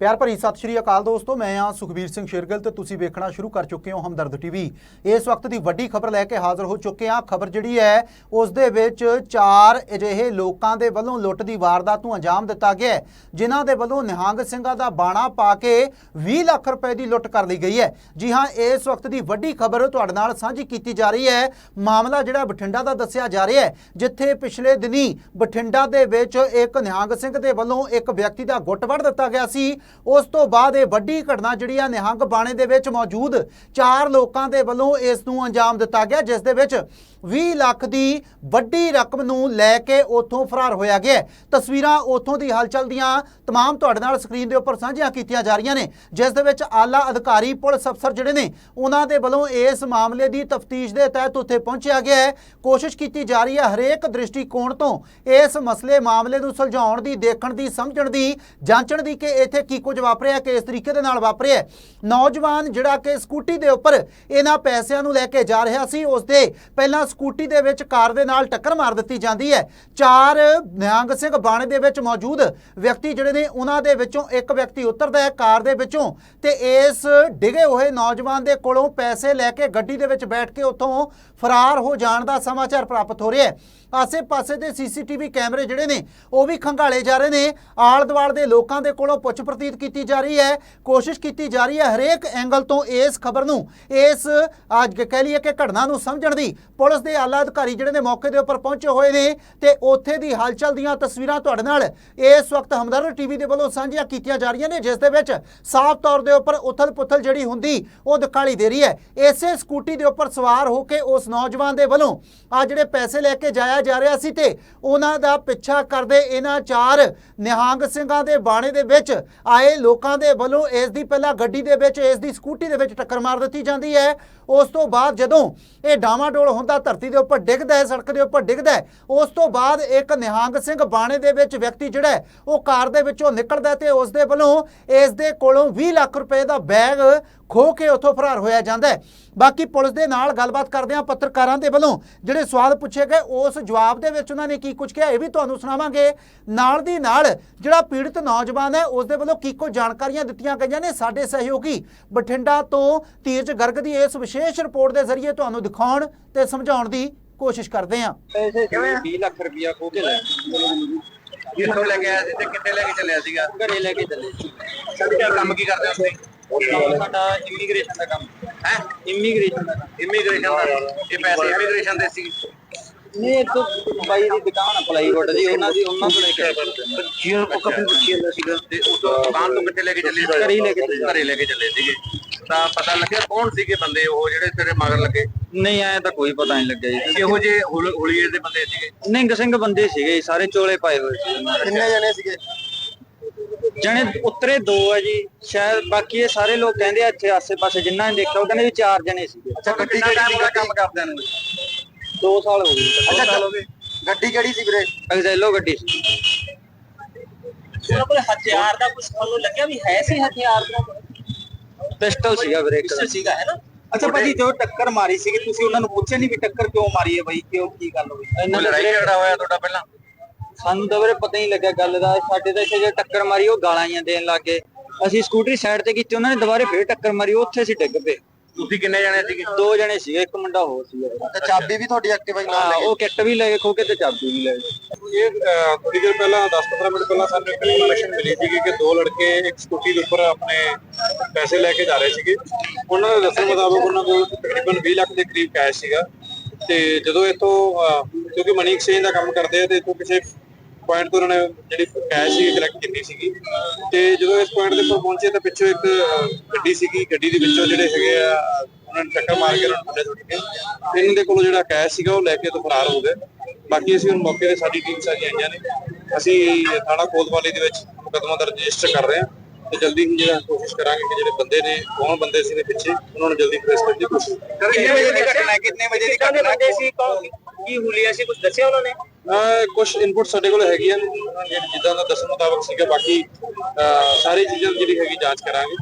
ਪਿਆਰ ਭਰੀ ਸਤਿ ਸ਼੍ਰੀ ਅਕਾਲ ਦੋਸਤੋ, ਮੈਂ ਆ ਸੁਖਬੀਰ ਸਿੰਘ ਸ਼ੇਰਗਲ ਤੇ ਤੁਸੀਂ ਵੇਖਣਾ ਸ਼ੁਰੂ ਕਰ ਚੁੱਕੇ ਹੋ ਹਮਦਰਦ ਟੀਵੀ ਇਸ ਵਕਤ ਦੀ ਵੱਡੀ ਖਬਰ ਲੈ ਕੇ ਹਾਜ਼ਰ ਹੋ ਚੁੱਕੇ ਹਾਂ। ਖਬਰ ਜਿਹੜੀ ਹੈ, ਉਸ ਦੇ ਵਿੱਚ ਚਾਰ ਅਜਿਹੇ ਲੋਕਾਂ ਦੇ ਵੱਲੋਂ ਲੁੱਟ ਦੀ ਵਾਰਦਾਤ ਨੂੰ ਅੰਜਾਮ ਦਿੱਤਾ ਗਿਆ ਜਿਨ੍ਹਾਂ ਦੇ ਵੱਲੋਂ ਨਿਹੰਗ ਸਿੰਘਾਂ ਦਾ ਬਾਣਾ ਪਾ ਕੇ 20 ਲੱਖ ਰੁਪਏ ਦੀ ਲੁੱਟ ਕਰ ਲਈ ਗਈ ਹੈ। ਜੀ ਹਾਂ, ਇਸ ਵਕਤ ਦੀ ਵੱਡੀ ਖਬਰ ਤੁਹਾਡੇ ਨਾਲ ਸਾਂਝੀ ਕੀਤੀ ਜਾ ਰਹੀ ਹੈ। ਮਾਮਲਾ ਜਿਹੜਾ ਬਠਿੰਡਾ ਦਾ ਦੱਸਿਆ ਜਾ ਰਿਹਾ ਹੈ, ਜਿੱਥੇ ਪਿਛਲੇ ਦਿਨੀ ਬਠਿੰਡਾ ਦੇ ਵਿੱਚ ਇੱਕ ਨਿਹੰਗ ਸਿੰਘ ਦੇ ਵੱਲੋਂ ਇੱਕ ਵਿਅਕਤੀ ਦਾ ਗੁੱਟ ਵੱਢ ਦਿੱਤਾ ਗਿਆ ਸੀ। ਉਸ ਤੋਂ ਬਾਅਦ ਇਹ ਵੱਡੀ ਘਟਨਾ ਜਿਹੜੀ ਆ ਨਿਹੰਗ ਬਾਣੇ ਦੇ ਵਿੱਚ ਮੌਜੂਦ ਚਾਰ ਲੋਕਾਂ ਦੇ ਵੱਲੋਂ ਇਸ ਨੂੰ ਅੰਜਾਮ ਦਿੱਤਾ ਗਿਆ ਜਿਸ ਦੇ ਵਿੱਚ 20 ਲੱਖ ਦੀ ਵੱਡੀ ਰਕਮ ਨੂੰ ਲੈ ਕੇ ਉੱਥੋਂ ਫਰਾਰ ਹੋਇਆ ਗਿਆ ਹੈ। ਤਸਵੀਰਾਂ ਉੱਥੋਂ ਦੀ ਹਲਚਲ ਦੀਆਂ तमाम ਤੁਹਾਡੇ ਨਾਲ ਸਕਰੀਨ ਦੇ ਉੱਪਰ ਸਾਂਝੀਆਂ ਕੀਤੀਆਂ ਜਾ ਰਹੀਆਂ ਨੇ ਜਿਸ ਦੇ ਵਿੱਚ ਆਲਾ ਅਧਿਕਾਰੀ ਪੁਲਿਸ ਅਫਸਰ ਜਿਹੜੇ ਨੇ ਉਹਨਾਂ ਦੇ ਵੱਲੋਂ ਇਸ ਮਾਮਲੇ ਦੀ ਤਫਤੀਸ਼ ਦੇ ਤਹਿਤ ਉੱਥੇ ਪਹੁੰਚਿਆ ਗਿਆ ਹੈ ਕੋਸ਼ਿਸ਼ ਕੀਤੀ ਜਾ ਰਹੀ ਹੈ ਹਰੇਕ ਦ੍ਰਿਸ਼ਟੀਕੋਣ ਤੋਂ ਇਸ ਮਸਲੇ ਮਾਮਲੇ ਨੂੰ ਸੁਲਝਾਉਣ ਦੀ ਦੇਖਣ ਦੀ ਸਮਝਣ ਦੀ ਜਾਂਚਣ ਦੀ ਕਿ ਇੱਥੇ ਕੀ ਕੁਝ ਵਾਪਰਿਆ ਕਿਸ ਤਰੀਕੇ ਦੇ ਨਾਲ ਵਾਪਰਿਆ। ਨੌਜਵਾਨ ਜਿਹੜਾ ਕਿ ਸਕੂਟੀ ਦੇ ਉੱਪਰ ਇਹਨਾਂ ਪੈਸਿਆਂ ਨੂੰ ਲੈ ਕੇ ਜਾ ਰਿਹਾ ਸੀ ਉਸ ਦੇ ਪਹਿਲਾਂ ਸਕੂਟੀ ਦੇ ਵਿੱਚ ਕਾਰ ਦੇ ਨਾਲ ਟੱਕਰ ਮਾਰ ਦਿੱਤੀ ਜਾਂਦੀ ਹੈ। ਚਾਰ ਨਿਹੰਗ ਸਿੰਘ ਬਾਣੇ ਦੇ ਵਿੱਚ ਮੌਜੂਦ ਵਿਅਕਤੀ ਜਿਹੜੇ ਨੇ, ਉਹਨਾਂ ਦੇ ਵਿੱਚੋਂ ਇੱਕ ਵਿਅਕਤੀ ਉਤਰਦਾ ਹੈ ਕਾਰ ਦੇ ਵਿੱਚੋਂ ਤੇ ਇਸ ਡਿਗੇ ਹੋਏ ਨੌਜਵਾਨ ਦੇ ਕੋਲੋਂ ਪੈਸੇ ਲੈ ਕੇ ਗੱਡੀ ਦੇ ਵਿੱਚ ਬੈਠ ਕੇ ਉੱਥੋਂ ਫਰਾਰ ਹੋ ਜਾਣ ਦਾ ਸਮਾਚਾਰ ਪ੍ਰਾਪਤ ਹੋ ਰਿਹਾ ਹੈ। ਆਸੇ-ਪਾਸੇ ਦੇ ਸੀਸੀਟੀਵੀ ਕੈਮਰੇ ਜਿਹੜੇ ਨੇ, ਉਹ ਵੀ ਖੰਗਾਲੇ ਜਾ ਰਹੇ ਨੇ। ਆਲ-ਦੁਆਲ ਦੇ ਲੋਕਾਂ ਦੇ ਕੋਲੋਂ ਪੁੱਛ ਪ੍ਰਤੀਤ ਕੀਤੀ ਜਾ ਰਹੀ ਹੈ, ਕੋਸ਼ਿਸ਼ ਕੀਤੀ ਜਾ ਰਹੀ ਹੈ ਹਰੇਕ ਐਂਗਲ ਤੋਂ ਇਸ ਖਬਰ ਨੂੰ, ਇਸ, ਅੱਜ ਕਹਿ ਲਈਏ ਕਿ ਘਟਨਾ ਨੂੰ ਸਮਝਣ ਦੀ। ਪੁਲਿਸ ਦੇ ਆਲਾ ਅਧਿਕਾਰੀ ਜਿਹੜੇ ਨੇ ਮੌਕੇ ਦੇ ਉੱਪਰ ਪਹੁੰਚੇ ਹੋਏ ਨੇ ਤੇ ਉੱਥੇ ਦੀ ਹਲਚਲ ਦੀਆਂ ਤਸਵੀਰਾਂ ਤੁਹਾਡੇ ਨਾਲ ਇਸ ਵਕਤ ਹਮਦਰਦ ਟੀਵੀ ਦੇ ਵੱਲੋਂ ਸਾਂਝੀਆਂ ਕੀਤੀਆਂ ਜਾ ਰਹੀਆਂ ਨੇ, ਜਿਸ ਦੇ ਵਿੱਚ ਸਾਫ਼ ਤੌਰ ਦੇ ਉੱਪਰ ਉਥਲ-ਪੁਥਲ ਜਿਹੜੀ ਹੁੰਦੀ, ਉਹ ਦਿਖਾਈ ਦੇ ਰਹੀ ਹੈ। ਇਸੇ ਸਕੂਟੀ ਦੇ ਉੱਪਰ ਸਵਾਰ ਹੋ ਕੇ ਉਸ ਨੌਜਵਾਨ ਦੇ ਵੱਲੋਂ ਆ ਜਿਹੜੇ ਪੈਸੇ ਲੈ ਕੇ ਜਾਇਆ ਜਾ ਰਿਹਾ ਸੀ ਤੇ ਉਹਨਾਂ ਦਾ ਪਿੱਛਾ ਕਰਦੇ ਇਹਨਾਂ ਚਾਰ ਨਿਹੰਗ ਸਿੰਘਾਂ ਦੇ ਬਾਣੇ ਦੇ ਵਿੱਚ ਆਏ ਲੋਕਾਂ ਦੇ ਵੱਲੋਂ ਇਸ ਦੀ ਪਹਿਲਾਂ ਗੱਡੀ ਦੇ ਵਿੱਚ, ਇਸ ਦੀ ਸਕੂਟੀ ਦੇ ਵਿੱਚ ਟੱਕਰ ਮਾਰ ਦਿੱਤੀ ਜਾਂਦੀ ਹੈ। ਉਸ ਤੋਂ ਬਾਅਦ ਜਦੋਂ ਇਹ ਡਾਮਾਡੋਲ ਹੁੰਦਾ ਧਰਤੀ ਦੇ ਉੱਪਰ ਡਿੱਗਦਾ ਹੈ, ਸੜਕ ਦੇ ਉੱਪਰ ਡਿੱਗਦਾ ਹੈ, ਉਸ ਤੋਂ ਬਾਅਦ ਇੱਕ ਨਿਹੰਗ ਸਿੰਘ ਬਾਣੇ ਦੇ ਵਿੱਚ ਵਿਅਕਤੀ ਜਿਹੜਾ ਉਹ ਕਾਰ ਦੇ ਵਿੱਚੋਂ ਨਿਕਲਦਾ ਤੇ ਉਸ ਦੇ ਵੱਲੋਂ ਇਸ ਦੇ ਕੋਲੋਂ 20 ਲੱਖ ਰੁਪਏ ਦਾ ਬੈਗ ਖੋ ਕੇ ਉੱਥੋਂ ਫਰਾਰ ਹੋਇਆ ਜਾਂਦਾ ਹੈ। ਬਾਕੀ ਪੁਲਿਸ ਦੇ ਨਾਲ ਗੱਲਬਾਤ ਕਰਦੇ ਆ ਪੱਤਰਕਾਰਾਂ ਦੇ ਵੱਲੋਂ। ਜਿਹੜੇ ਸਵਾਲ ਪੁੱਛੇ ਗਏ ਉਸ ਜਵਾਬ ਦੇ ਵਿੱਚ ਉਹਨਾਂ ਨੇ ਕੀ ਕੁਝ ਕਿਹਾ ਇਹ ਵੀ ਤੁਹਾਨੂੰ ਸੁਣਾਵਾਂਗੇ। ਨਾਲ ਦੀ ਨਾਲ ਜਿਹੜਾ ਪੀੜਤ ਨੌਜਵਾਨ ਹੈ ਉਸ ਦੇ ਵੱਲੋਂ ਕੀ ਕੁਝ ਜਾਣਕਾਰੀਆਂ ਦਿੱਤੀਆਂ ਗਈਆਂ ਨੇ ਸਾਡੇ ਸਹਿਯੋਗੀ ਬਠਿੰਡਾ ਤੋਂ ਤੀਰਜ ਗਰਗ ਦੀ ਇਸ ਵਿਸ਼ੇਸ਼ ਰਿਪੋਰਟ ਦੇ ਜ਼ਰੀਏ ਤੁਹਾਨੂੰ ਦਿਖਾਉਣ ਤੇ ਸਮਝਾਉਣ ਦੀ ਕੋਸ਼ਿਸ਼ ਕਰਦੇ ਕਿਵੇਂ? 20 ਲੱਖ ਰੁਪਇਆ ਖੋ ਕੇ ਲੈ ਕਿੱਥੋਂ ਲੈ ਕੇ ਆਇਆ ਸੀ ਤੇ ਕਿੱਥੇ ਲੈ ਕੇ ਚੱਲਿਆ ਸੀਗਾ? ਘਰੇ ਲੈ ਕੇ ਚੱਲੇ ਸਭ ਕੀ ਕੰਮ ਕੀ ਕਰਦੇ ਹੋ ਤੁਸੀਂ? ਸਾਡਾ ਇਮੀਗ੍ਰੇਸ਼ਨ ਦਾ ਕੰਮ। ਹੈ? ਇਮੀਗ੍ਰੇਸ਼ਨ ਦਾ ਕੰਮ। ਇਮੀਗ੍ਰੇਸ਼ਨ ਦਾ। ਇਹ ਪੈਸੇ ਇਮੀਗ੍ਰੇਸ਼ਨ ਦੇ ਸੀ। ਨਹੀਂ ਇਹ ਤੋਂ ਬਾਈ ਦੀ ਦੁਕਾਨ ਆ ਪਲਾਈਵੁੱਡ ਦੀ। ਉਹਨਾਂ ਦੀ ਉਹਨਾਂ ਤੋਂ ਲੈ ਕੇ ਜੀ ਉਹ ਕਾਫੀ ਪੁੱਛੀ ਜਾਂਦਾ ਸੀਗਾ ਤੇ ਉਸ ਤੋਂ ਦੁਕਾਨ ਤੋਂ ਕਿੱਥੇ ਲੈ ਕੇ ਚੱਲੇ ਘਰੇ ਹੀ ਲੈ ਕੇ ਚੱਲੇ। ਘਰੇ ਲੈ ਕੇ ਚੱਲੇ ਸੀਗੇ। ਤਾਂ ਪਤਾ ਲੱਗਿਆ ਕੌਣ ਸੀਗੇ ਬੰਦੇ ਉਹ ਜਿਹੜੇ ਤੇਰੇ ਮਗਰ ਲੱਗੇ? ਨਹੀਂ ਆਇਆ ਤਾਂ ਕੋਈ ਪਤਾ ਨਹੀਂ ਲੱਗਿਆ ਜੀ। ਕਿਹੋ ਜਿਹੇ ਹੁਲ- ਹੁਲੀਏ ਦੇ ਬੰਦੇ ਸੀਗੇ? ਨਿੰਗ ਸਿੰਘ ਬੰਦੇ ਸੀਗੇ ਸਾਰੇ ਚੋਲੇ ਪਾਏ ਹੋਏ ਸੀ। ਕਿੰਨੇ ਜਣੇ ਸੀਗੇ? ਜਣੇ ਉਤਰੇ ਦੋ ਆ ਜੀ ਸ਼ਾਇਦ ਬਾਕੀ ਇਹ ਸਾਰੇ ਲੋਕ ਕਹਿੰਦੇ ਆ ਇੱਥੇ ਆਸੇ-ਪਾਸੇ ਜਿੰਨਾ ਨੇ ਦੇਖਿਆ ਉਹ ਕਹਿੰਦੇ ਵੀ ਚਾਰ ਜਣੇ ਸੀਗੇ। ਅੱਛਾ ਗੱਡੀ ਕਿਹੜੀ ਦਾ ਕੰਮ ਕਰਦੇ ਨੇ? 2 ਸਾਲ ਹੋ ਗਏ। ਅੱਛਾ ਚਲੋ ਗੱਡੀ ਕਿਹੜੀ ਸੀ ਵੀਰੇ? ਐਗਜ਼ੈਲੋ ਗੱਡੀ ਸੀ। ਉਹਨਾਂ ਕੋਲ ਹਥਿਆਰ ਦਾ ਕੁਝ ਤੁਹਾਨੂੰ ਲੱਗਿਆ ਵੀ ਹੈ ਸੀ ਹਥਿਆਰ ਦਾ ਪਿਸਟਲ ਸੀਗਾ ਵੀਰੇ ਇੱਕ। ਪਿਸਟਲ ਸੀਗਾ ਹੈ ਨਾ? ਅੱਛਾ ਭਾਜੀ ਜੋ ਟੱਕਰ ਮਾਰੀ ਸੀਗੀ ਤੁਸੀਂ ਉਹਨਾਂ ਨੂੰ ਪੁੱਛਿਆ ਨਹੀਂ ਵੀ ਟੱਕਰ ਕਿਉਂ ਮਾਰੀ ਹੈ ਬਾਈ ਕਿਉਂ ਕੀ ਗੱਲ ਹੋਈ? ਇਹਨਾਂ ਕੋਈ ਦਾ ਲੜਾਈ ਝਗੜਾ ਹੋਇਆ ਤੁਹਾਡਾ ਪਹਿਲਾਂ? ਸਾਨੂੰ ਤਾਂ ਵੀਰੇ ਪਤਾ ਹੀ ਨਹੀਂ ਲੱਗਿਆ ਗੱਲ ਦਾ। ਸਾਡੇ ਤਾਂ ਇੱਥੇ ਜੇ ਟੱਕਰ ਮਾਰੀ ਉਹ ਗਾਲਾਂ ਹੀ ਦੇਣ ਲੱਗੇ ਅਸੀਂ ਸਕੂਟਰੀ ਸਾਈਡ ਤੇ ਕੀਤੀ ਉਹਨਾਂ ਨੇ ਦੁਬਾਰੇ ਫੇਰ ਟੱਕਰ ਮਾਰੀ ਉੱਥੇ ਅਸੀਂ ਡਿੱਗ ਪਏ। ਤੁਸੀਂ ਕਿੰਨੇ ਜਣੇ ਸੀਗੇ? ਦੋ ਜਣੇ ਸੀਗੇ ਇੱਕ ਮੁੰਡਾ ਹੋਰ ਸੀਗਾ ਤੇ ਚਾਬੀ ਵੀ ਤੁਹਾਡੀ ਐਕਟਿਵਾ ਹਾਂ ਉਹ ਕਿੱਟ ਵੀ ਲੈ ਕੇ ਖੋ ਕੇ ਤੇ ਚਾਬੀ ਵੀ ਲੈ ਗਏ। ਇਹ ਥੋੜੀ ਦੇਰ ਪਹਿਲਾਂ 10-15 ਮਿੰਟ ਪਹਿਲਾਂ ਸਾਨੂੰ ਇੱਕ ਇਨਫੋਰਮੇਸ਼ਨ ਮਿਲੀ ਸੀ ਕਿ ਦੋ ਲੜਕੇ ਇੱਕ ਸਕੂਟੀ ਦੇ ਉੱਪਰ ਆਪਣੇ ਪੈਸੇ ਲੈ ਕੇ ਜਾ ਰਹੇ ਸੀਗੇ। ਉਹਨਾਂ ਦੇ ਦੱਸਣ ਮੁਤਾਬਕ ਉਹਨਾਂ ਕੋਲ ਤਕਰੀਬਨ 20 ਲੱਖ ਦੇ ਕਰੀਬ ਕੈਸ਼ ਸੀਗਾ। ਤੇ ਜਦੋਂ ਇਥੋਂ ਕਿਉਂਕਿ ਮਨੀ ਐਕਸਚੇਂਜ ਦਾ ਕੰਮ ਕਰਦੇ ਆ ਤੇ ਇਥੋਂ ਕਿਸੇ ਪੁਆਇੰਟ ਤੋਂ ਉਹਨਾਂ ਨੇ ਜਿਹੜੀ ਕੈਸ਼ ਸੀ ਕਲੈਕਟ ਕੀਤੀ ਸੀਗੀ ਤੇ ਜਦੋਂ ਇਸ ਪੁਆਇੰਟ ਦੇ ਉੱਪਰ ਪਹੁੰਚੇ ਤਾਂ ਪਿੱਛੋਂ ਇੱਕ ਗੱਡੀ ਸੀਗੀ ਗੱਡੀ ਦੇ ਵਿੱਚੋਂ ਜਿਹੜੇ ਹੈਗੇ ਆ ਉਹਨਾਂ ਨੇ ਟੱਕਰ ਮਾਰ ਕੇ ਉਹਨਾਂ ਨੂੰ ਥੱਲੇ ਸੁੱਟ ਕੇ ਇਹਨਾਂ ਦੇ ਕੋਲੋਂ ਜਿਹੜਾ ਕੈਸ਼ ਸੀਗਾ ਉਹ ਲੈ ਕੇ ਤੋਂ ਫਰਾਰ ਹੋ ਗਏ ਬਾਕੀ ਅਸੀਂ ਹੁਣ ਮੌਕੇ ਤੇ ਸਾਡੀ ਟੀਮ ਸਾਰੀਆਂ ਆਈਆਂ ਨੇ ਅਸੀਂ ਥਾਣਾ ਕੋਤਵਾਲੀ ਦੇ ਵਿੱਚ ਮੁਕੱਦਮਾ ਦਰਜ ਰਜਿਸਟਰ ਕਰ ਰਹੇ ਹਾਂ ਤੇ ਜਲਦੀ ਹੀ ਜਿਹੜਾ ਕੋਸ਼ਿਸ਼ ਕਰਾਂਗੇ ਕਿ ਜਿਹੜੇ ਬੰਦੇ ਨੇ ਕੌਣ ਬੰਦੇ ਸੀ ਦੇ ਪਿੱਛੇ ਉਹਨਾਂ ਨੂੰ ਜਲਦੀ ਟ੍ਰੇਸ ਕਰਨ ਦੀ ਕੋਸ਼ਿਸ਼ ਕਿੰਨੇ ਵਜੇ ਦੀ ਘਟਨਾ ਹੈ ਕਿੰਨੇ ਵਜੇ ਦੀ ਕਿੰਨੇ ਘਟਨਾ ਬੰਦੇ ਸੀ ਕੌਣ ਕੀ ਹੁਲੀਆ ਸੀ ਕੁਝ ਦੱਸਿਆ ਉਹਨਾਂ ਨੇ ਕੁਝ ਇਨਪੁਟ ਸਾਡੇ ਕੋਲ ਹੈਗੀਆਂ ਨੇ, ਜਿੱਦਾਂ ਦਾ ਦੱਸਣ ਮੁਤਾਬਕ ਸੀਗਾ ਬਾਕੀ ਅਹ ਸਾਰੀ ਚੀਜ਼ਾਂ ਦੀ ਜਿਹੜੀ ਹੈਗੀ ਜਾਂਚ ਕਰਾਂਗੇ।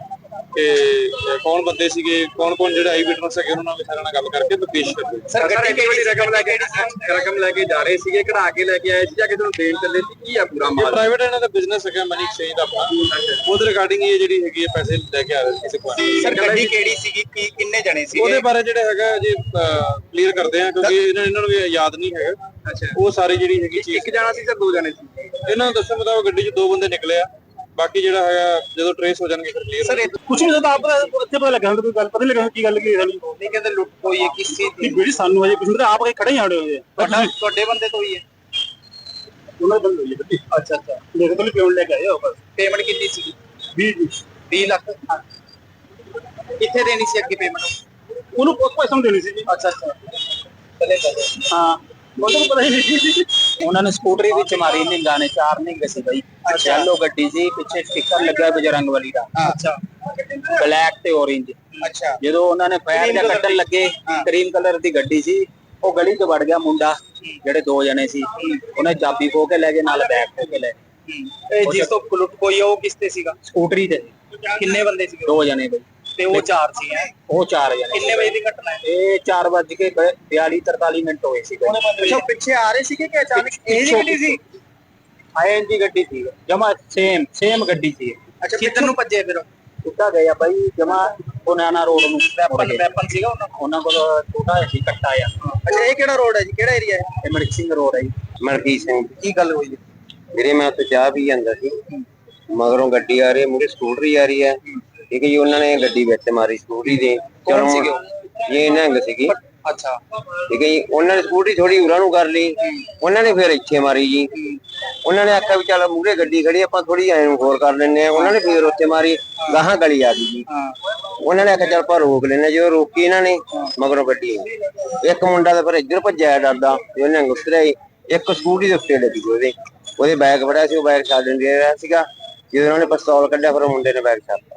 ਕਿ ਅਹ, ਕੌਣ ਬੰਦੇ ਸੀਗੇ? ਕੌਣ ਕੌਣ ਜਿਹੜੇ ਆਈ ਵਿਟਨੈਸ ਹੈਗੇ ਉਹਨਾਂ ਨਾਲ ਵੀ ਸਾਰਿਆਂ ਨਾਲ ਗੱਲ ਕਰਕੇ ਤੇ ਪੇਸ਼ ਕਰਦੇ ਸਰ ਗੱਡੀ ਕਿਹੜੀ ਰਕਮ ਲੈ ਕੇ ਰਕਮ ਲੈ ਕੇ ਜਾ ਰਹੇ ਸੀਗੇ ਕਢਾ ਕੇ ਲੈ ਕੇ ਆਏ ਸੀ ਜਾਂ ਕਿਸੇ ਨੂੰ ਦੇਣ ਚੱਲੇ ਸੀ? ਕੀ ਆ ਪੂਰਾ ਮਾਲ ਪ੍ਰਾਈਵੇਟ ਇਹਨਾਂ ਦਾ ਬਿਜ਼ਨਸ ਹੈਗਾ ਮਨੀ ਐਕਸਚੇਂਜ ਦਾ ਆਪਣਾ। ਉਹਦੇ ਰਿਗਾਰਡਿੰਗ ਇਹ ਜਿਹੜੀ ਹੈਗੀ ਹੈ ਪੈਸੇ ਲੈ ਕੇ ਆ ਰਹੇ ਕਿਸੇ ਕੋਲ ਸਰ ਗੱਡੀ ਕਿਹੜੀ ਸੀਗੀ? ਕੀ ਕਿੰਨੇ ਜਣੇ ਉਹਦੇ ਸੀਗੇ ਬਾਰੇ ਜਿਹੜਾ ਹੈਗਾ ਜੀ ਕਲੀਅਰ ਕਰਦੇ ਆ ਕਿਉਂਕਿ ਇਹਨਾਂ ਨੂੰ ਵੀ ਯਾਦ ਨਹੀਂ ਹੈਗਾ। ਅੱਛਾ। ਉਹ ਸਾਰੇ ਜਿਹੜੀ ਹੈਗੀ ਚੀਜ਼ ਇੱਕ ਜਾਣਾ ਸੀ ਜਾਂ ਦੋ ਜਾਣੇ ਸੀ? ਇਹਨਾਂ ਨੂੰ ਦੱਸਣ ਮੁਤਾਬਕ ਗੱਡੀ 'ਚ ਦੋ ਬੰਦੇ ਨਿਕਲੇ ਆ। ਬਾਕੀ ਜਿਹੜਾ ਹੈਗਾ ਜਦੋਂ ਟਰੇਸ ਹੋ ਜਾਣਗੇ ਫਿਰ ਕਲੀਅਰ ਸਰ ਕੁਛ ਨਹੀਂ ਤਾਂ ਆਪ ਇੱਥੇ ਪਤਾ ਲੱਗਾ ਕੋਈ ਗੱਲ ਪਤਾ ਨਹੀਂ ਲੱਗਾ ਕੀ ਗੱਲ ਕੀ ਸਾਨੂੰ ਨਹੀਂ ਕਹਿੰਦੇ ਲੁੱਟ ਹੋਈ ਹੈ ਕਿਸ ਚੀਜ਼ ਦੀ? ਨਹੀਂ ਜਿਹੜੀ ਸਾਨੂੰ ਹਜੇ ਕੁਛ ਨਹੀਂ ਆਪ ਕੇ ਖੜੇ ਹੀ ਆੜੇ ਹੋਏ ਆ। ਤੁਹਾਡਾ ਤੁਹਾਡੇ ਬੰਦੇ ਤੋਂ ਹੀ ਹੈ? ਉਹਨਾਂ ਬੰਦ ਹੋਈ ਹੈ। ਗੱਡੀ ਅੱਛਾ ਅੱਛਾ। ਦੇਖੋ ਤਾਂ ਪਿਉਣ ਲੈ ਕੇ ਆਏ ਹੋ ਬਸ ਪੇਮੈਂਟ ਕਿੰਨੀ ਸੀ? 20 ਜੀ 20 ਲੱਖ? ਕਿੱਥੇ ਦੇਣੀ ਸੀ ਅੱਗੇ ਪੇਮੈਂਟ ਉਹਨੂੰ ਬਹੁਤ ਪੈਸਾ ਦੇਣੀ ਸੀ ਜੀ। ਅੱਛਾ ਅੱਛਾ। ਚਲੇ ਚਲੇ ਹਾਂ। ਉਹਨੂੰ ਪਤਾ ਹੀ ਨਹੀਂ। ਉਹਨਾਂ ਨੇ ਸਕੂਟਰੀ ਵਿੱਚ ਮਾਰੀ ਨਿੰਗਾ ਨੇ ਚਾਰ ਨਿੰਗ ਸੀ ਬਈ। ਯੈਲੋ ਗੱਡੀ ਸੀ ਪਿੱਛੇ ਸਟicker ਲੱਗਿਆ ਬਜਰੰਗ ਵਾਲੀ ਦਾ। ਅੱਛਾ। ਬਲੈਕ ਤੇ orange ਅੱਛਾ। ਜਦੋਂ ਉਹਨਾਂ ਨੇ ਫਾਇਰ ਜਾਂ ਕੱਟਣ ਲੱਗੇ ਕਰੀਮ ਕਲਰ ਦੀ ਗੱਡੀ ਸੀ ਉਹ ਗਲੀ 'ਚ ਵੜ ਗਿਆ ਮੁੰਡਾ ਜਿਹੜੇ ਦੋ ਜਣੇ ਸੀ। ਉਹਨੇ ਚਾਬੀ ਖੋ ਕੇ ਲੈ ਗਏ ਨਾਲ ਬੈਗ ਖੋ ਕੇ ਲੈ ਗਏ। ਇਹ ਜਿਸ ਤੋਂ ਲੁੱਟ ਹੈ ਉਹ ਕਿਸ ਤੇ ਸੀਗਾ? ਸਕੂਟਰੀ ਤੇ। ਕਿੰਨੇ ਬੰਦੇ ਸੀਗੇ ਦੋ ਜਣੇ ਬਈ। ਤੇ ਉਹ ਚਾਰ ਸੀ ਹੈ? ਉਹ ਚਾਰ ਜਣੇ ਕਿੰਨੇ ਵਜੇ ਦੀ ਘਟਨਾ ਹੈ? ਇਹ 4 ਵਜ ਕੇ 42 43 ਮਿੰਟ ਹੋਏ ਸੀ ਅੱਛਾ ਪਿੱਛੇ ਆ ਰਹੇ ਸੀਗੇ ਕਿ ਅਚਾਨਕ ਇਹ ਜੀ ਗੱਡੀ ਸੀ? ਆਈਐਨਜੀ ਗੱਡੀ ਸੀ। ਜਮਾ ਸੇਮ ਸੇਮ ਗੱਡੀ ਸੀ। ਅੱਛਾ ਕਿੱਧਰ ਨੂੰ ਭੱਜੇ ਫਿਰ ਕਿੱਦਾਂ ਗਿਆ ਬਾਈ ਜਮਾ ਬਨਾਨਾ ਰੋਡ ਨੂੰ। ਵੈਪਨ ਵੈਪਨ ਸੀਗਾ ਉਹਨਾਂ ਕੋਲ? ਉਹਨਾਂ ਕੋਲ ਛੋਟਾ ਜਿਹਾ ਸੀ ਕੱਟਾ ਆ। ਅੱਛਾ ਇਹ ਕਿਹੜਾ ਰੋਡ ਹੈ ਜੀ? ਕਿਹੜਾ ਏਰੀਆ ਹੈ? ਇਹ ਮਣਕ ਸਿੰਘ ਰੋਡ ਹੈ ਜੀ। ਮਲਕੀਤ ਸਿੰਘ। ਕੀ ਗੱਲ ਹੋਈ ਹੈ ਵੀਰੇ ਮੈਂ ਉੱਥੇ ਚਾਹ ਪੀ ਜਾਂਦਾ ਸੀ। ਮਗਰੋਂ ਗੱਡੀ ਆ ਰਹੀ ਹੈ ਮੂਰੇ ਸਕੂਟਰੀ ਆ ਰਹੀ ਹੈ। ਠੀਕ ਹੈ ਜੀ ਉਹਨਾਂ ਨੇ ਗੱਡੀ ਵਿੱਚ ਮਾਰੀ ਸਕੂਟਰੀ ਦੇ। ਕੌਣ ਸੀਗੇ? ਇਹ ਨੰਗ ਸੀਗੀ। ਅੱਛਾ। ਠੀਕ ਹੈ ਜੀ ਉਹਨਾਂ ਨੇ ਸਕੂਟਰੀ ਥੋੜੀ ਉਰਾਂ ਨੂੰ ਕਰ ਲਈ। ਉਹਨਾਂ ਨੇ ਫਿਰ ਇੱਥੇ ਮਾਰੀ ਜੀ। ਉਹਨਾਂ ਨੇ ਆਖਿਆ ਵੀ ਚੱਲ ਮੂਰੇ ਗੱਡੀ ਖੜੀ ਆਪਾਂ ਥੋੜੀ ਐਂ ਨੂੰ ਹੋਰ ਕਰ ਲੈਂਦੇ ਆ ਉਹਨਾਂ ਨੇ ਫਿਰ ਉੱਥੇ ਮਾਰੀ ਗਾਹਾਂ ਗਲੀ ਆ ਗਈ ਜੀ। ਉਹਨਾਂ ਨੇ ਆਖਿਆ ਚੱਲ ਆਪਾਂ ਰੋਕ ਲੈਨੇ ਜਦੋਂ ਰੋਕੀ ਇਹਨਾਂ ਨੇ ਮਗਰੋਂ ਗੱਡੀ ਆਈ। ਇੱਕ ਮੁੰਡਾ ਤਾਂ ਫਿਰ ਇੱਧਰ ਭੱਜਿਆ ਡਰਦਾ ਤੇ ਉਹਨੇ ਜੀ। ਇੱਕ ਸਕੂਟਰੀ ਦੇ ਉੱਤੇ ਲੱਗੀ ਉਹਦੇ। ਉਹਦੇ ਬੈਗ ਫੜਿਆ ਸੀ ਉਹ ਬੈਗ ਛੱਡਣ ਦੇ ਰਿਹਾ ਸੀਗਾ। ਜਦੋਂ ਉਹਨਾਂ ਨੇ ਪਿਸਤੌਲ ਕੱਢਿਆ ਫਿਰ ਉਹ ਮੁੰਡੇ ਨੇ ਬੈਗ ਛੱਡਤਾ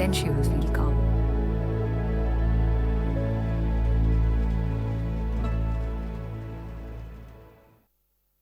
Then she will feel calm.